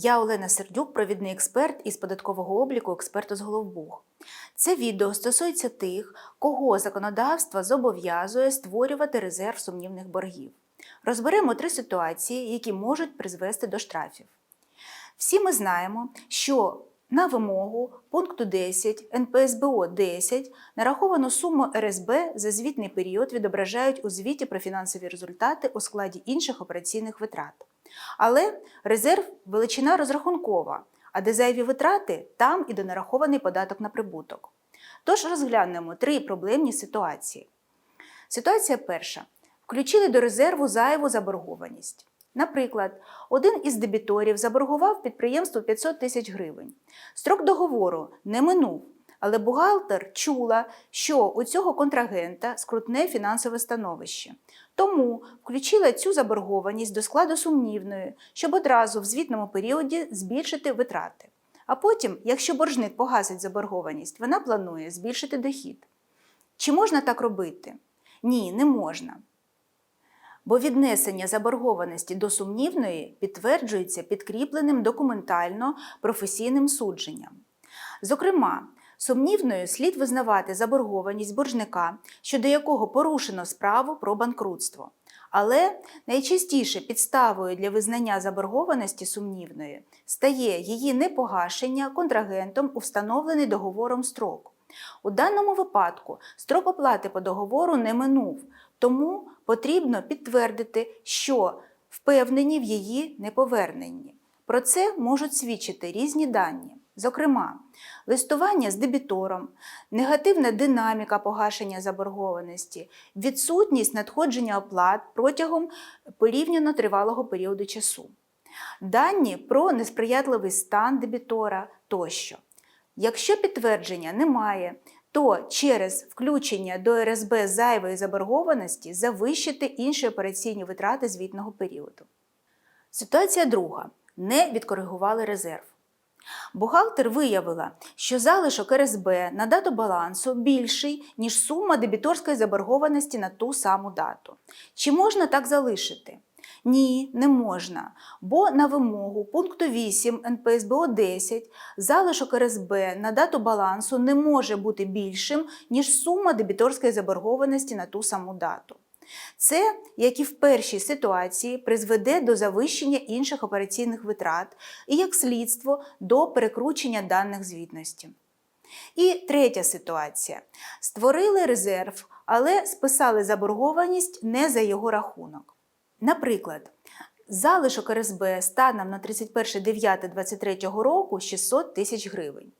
Я Олена Сердюк, провідний експерт із податкового обліку експерт з Головбух. Це відео стосується тих, кого законодавство зобов'язує створювати резерв сумнівних боргів. Розберемо три ситуації, які можуть призвести до штрафів. Всі ми знаємо, що на вимогу пункту 10 НПСБО 10 нараховану суму РСБ за звітний період відображають у звіті про фінансові результати у складі інших операційних витрат. Але резерв величина розрахункова, а де зайві витрати, там і донарахований податок на прибуток. Тож розглянемо три проблемні ситуації. Ситуація перша. Включили до резерву зайву заборгованість. Наприклад, один із дебіторів заборгував підприємству 500 тисяч гривень. Строк договору не минув, але бухгалтер чула, що у цього контрагента скрутне фінансове становище. Тому включила цю заборгованість до складу сумнівної, щоб одразу в звітному періоді збільшити витрати. А потім, якщо боржник погасить заборгованість, вона планує збільшити дохід. Чи можна так робити? Ні, не можна. Бо віднесення заборгованості до сумнівної підтверджується підкріпленим документально професійним судженням. Зокрема, сумнівною слід визнавати заборгованість боржника, щодо якого порушено справу про банкрутство. Але найчастіше підставою для визнання заборгованості сумнівної стає її непогашення контрагентом у встановлений договором строк. У даному випадку строк оплати по договору не минув, тому потрібно підтвердити, що впевнені в її неповерненні. Про це можуть свідчити різні дані. Зокрема, листування з дебітором, негативна динаміка погашення заборгованості, відсутність надходження оплат протягом порівняно тривалого періоду часу, дані про несприятливий стан дебітора тощо. Якщо підтвердження немає, то через включення до РСБ зайвої заборгованості завищити інші операційні витрати звітного періоду. Ситуація друга. Не відкоригували резерв. Бухгалтер виявила, що залишок РСБ на дату балансу більший, ніж сума дебіторської заборгованості на ту саму дату. Чи можна так залишити? Ні, не можна, бо на вимогу пункту 8 НПСБО 10 залишок РСБ на дату балансу не може бути більшим, ніж сума дебіторської заборгованості на ту саму дату. Це, як і в першій ситуації, призведе до завищення інших операційних витрат і, як слідство, до перекручення даних звітності. І третя ситуація: створили резерв, але списали заборгованість не за його рахунок. Наприклад, залишок РСБ станом на 31.09.23 року 600 тисяч гривень.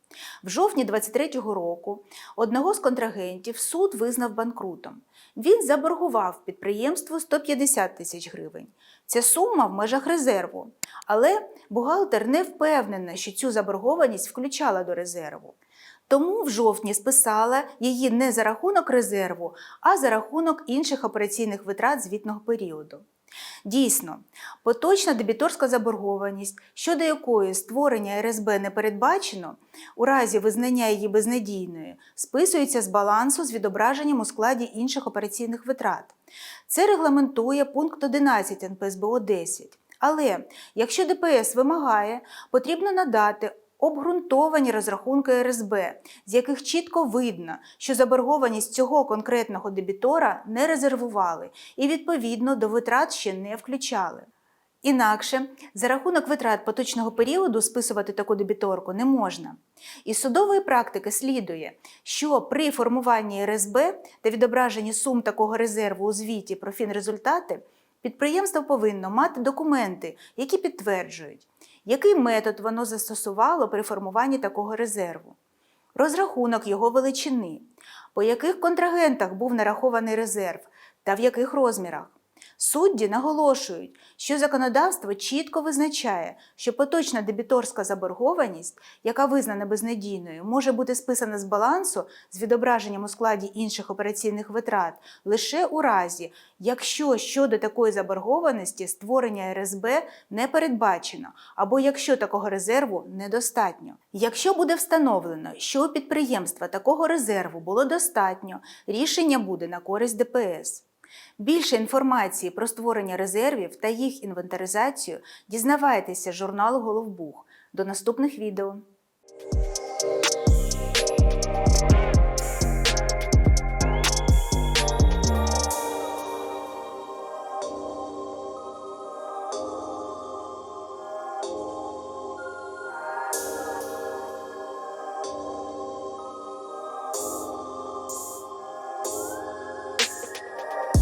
В жовтні 2023 року одного з контрагентів суд визнав банкрутом. Він заборгував підприємству 150 тисяч гривень. Ця сума в межах резерву, але бухгалтер не впевнена, що цю заборгованість включала до резерву. Тому в жовтні списала її не за рахунок резерву, а за рахунок інших операційних витрат звітного періоду. Дійсно, поточна дебіторська заборгованість, щодо якої створення РСБ не передбачено, у разі визнання її безнадійною, списується з балансу з відображенням у складі інших операційних витрат. Це регламентує пункт 11 НПСБО 10. Але якщо ДПС вимагає, потрібно надати обґрунтовані розрахунки РСБ, з яких чітко видно, що заборгованість цього конкретного дебітора не резервували і, відповідно, до витрат ще не включали. Інакше за рахунок витрат поточного періоду списувати таку дебіторку не можна. Із судової практики слідує, що при формуванні РСБ та відображенні сум такого резерву у звіті про фінрезультати підприємство повинно мати документи, які підтверджують, який метод воно застосувало при формуванні такого резерву, розрахунок його величини, по яких контрагентах був нарахований резерв та в яких розмірах. Судді наголошують, що законодавство чітко визначає, що поточна дебіторська заборгованість, яка визнана безнадійною, може бути списана з балансу з відображенням у складі інших операційних витрат лише у разі, якщо щодо такої заборгованості створення РСБ не передбачено, або якщо такого резерву недостатньо. Якщо буде встановлено, що у підприємства такого резерву було достатньо, рішення буде на користь ДПС. Більше інформації про створення резервів та їх інвентаризацію дізнавайтеся з журналу Головбух. До наступних відео!